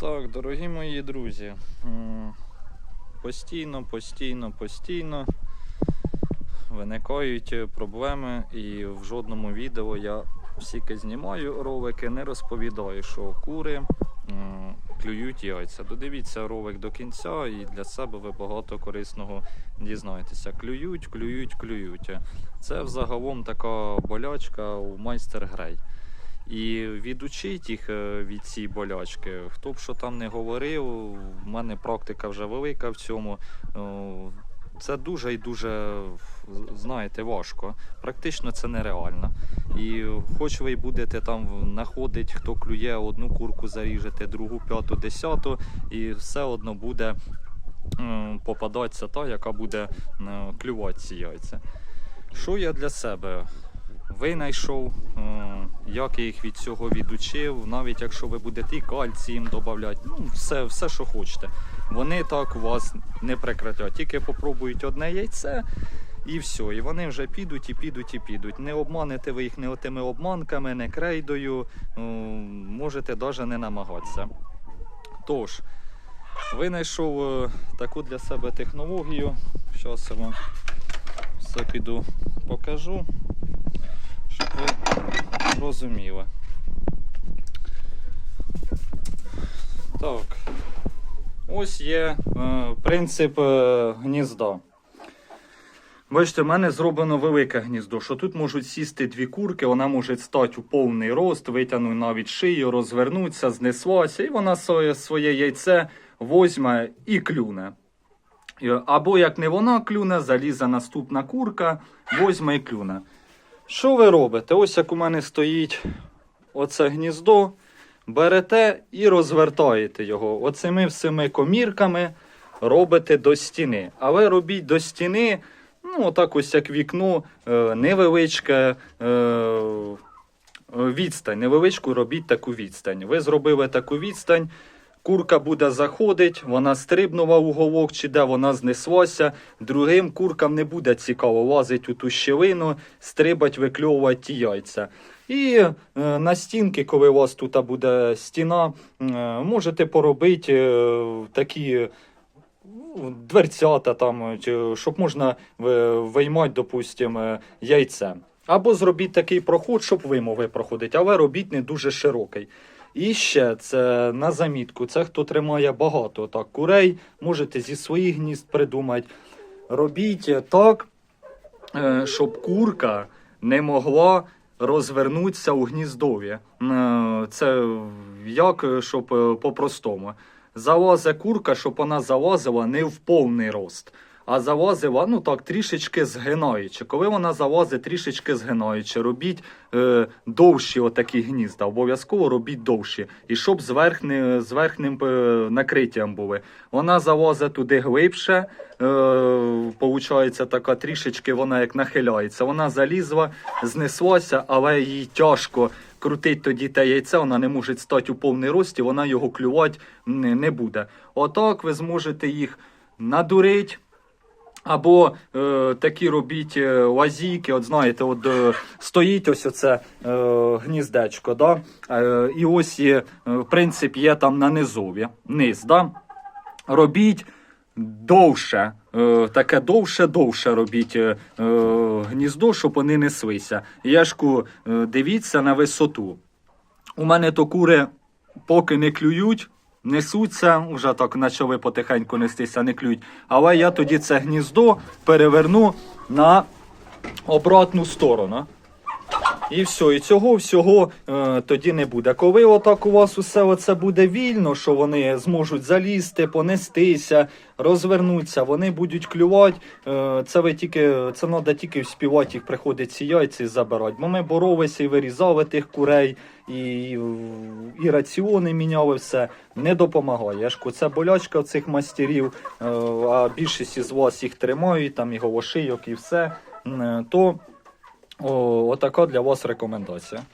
Так, дорогі мої друзі, постійно, постійно, постійно виникають проблеми, і в жодному відео я всіки знімаю ролики, не розповідаю, що кури клюють яйця. Додивіться ролик до кінця, і для себе ви багато корисного дізнаєтеся. Клюють, клюють, клюють. Це взагалом така болячка у майстер грей. І відучить їх е, від цієї болячки, хто б що там не говорив, в мене практика вже велика в цьому. Це дуже і дуже, знаєте, важко. Практично це нереально. І хоч ви будете там знаходити, хто клює, одну курку заріжете, другу, п'яту, десяту, і все одно буде попадатися та, яка буде е, клювати ці яйця. Що я для себе винайшов, е, як я їх від цього відучив, навіть якщо ви будете і кальцій їм додати, ну, все, все, що хочете. Вони так вас не прекратять. Тільки попробують одне яйце і все. І вони вже підуть і підуть і підуть. Не обманете ви їх не тими обманками, не крейдою, е, можете навіть не намагатися. Тож, винайшов е, таку для себе технологію. Зараз я вам все піду покажу, щоб ви розуміли. Так. Ось є е, принцип е, гнізда. Бачите, в мене зроблено велике гніздо, що тут можуть сісти дві курки, вона може стати у повний рост, витягнути навіть шию, розвернутися, знеслася, і вона своє, своє яйце возьме і клюне. Або як не вона клюне, залізе наступна курка, возьме і клюне. Що ви робите? Ось як у мене стоїть оце гніздо, берете і розвертаєте його. Оцими всіми комірками робите до стіни. Але робіть до стіни, ну, отак ось як вікно, е, невеличке. Е, Відстань, невеличку робіть таку відстань. Ви зробили таку відстань, Курка буде заходить, вона стрибнула у головок чи де вона знеслася. Другим куркам не буде цікаво лазить у ту щілину, стрибать, викльовувати ті яйця. І е, на стінки, коли у вас тут буде стіна, е, можете поробити е, такі ну, дверцята, там, щоб можна е, виймати, допустимо, яйце. Або зробіть такий проход, щоб ви могли проходити, але робіть не дуже широкий. І ще це на замітку. Це хто тримає багато так курей, можете зі своїх гнізд придумати. Робіть так, е, щоб курка не могла розвернутися у гніздові. Е, Це як, щоб е, по-простому. Залазить курка, щоб вона залазила не в повний рост. А залазила, ну так, трішечки згинаючи. Коли вона залазить трішечки згинаючи, робіть е, довші отакі гнізда. Обов'язково робіть довші. І щоб з, верхни, з верхнім е, накриттям були. Вона залазить туди глибше, е, получається така трішечки вона як нахиляється. Вона залізла, знеслася, але їй тяжко крутить тоді те яйце, вона не може стати у повний рост, і вона його клювати не буде. Отак ви зможете їх надурити. Або е, такі робіть е, лазійки, от знаєте, от е, стоїть ось оце е, гніздечко, да? е, і ось є, е, принцип є там на низові, низ, да? робіть довше, е, таке довше-довше робіть е, е, гніздо, щоб вони неслися. Яшку, е, дивіться на висоту. У мене то кури поки не клюють, несуться, вже так почали потихеньку нестися, не клюють. Але я тоді це гніздо переверну на обратну сторону. І все, і цього всього е, тоді не буде. Коли отак у вас усе оце буде вільно, що вони зможуть залізти, понестися, розвернутися, вони будуть клювати. Е, це ви тільки це треба тільки вспівати їх приходить ці яйці забирати. Бо ми боролися і вирізали тих курей, і, і раціони міняли все. Не допомагає. Я ж це болячка цих мастерів, е, а більшість із вас їх тримають, там і голошийок, і все. Е, То о, отака для вас рекомендація.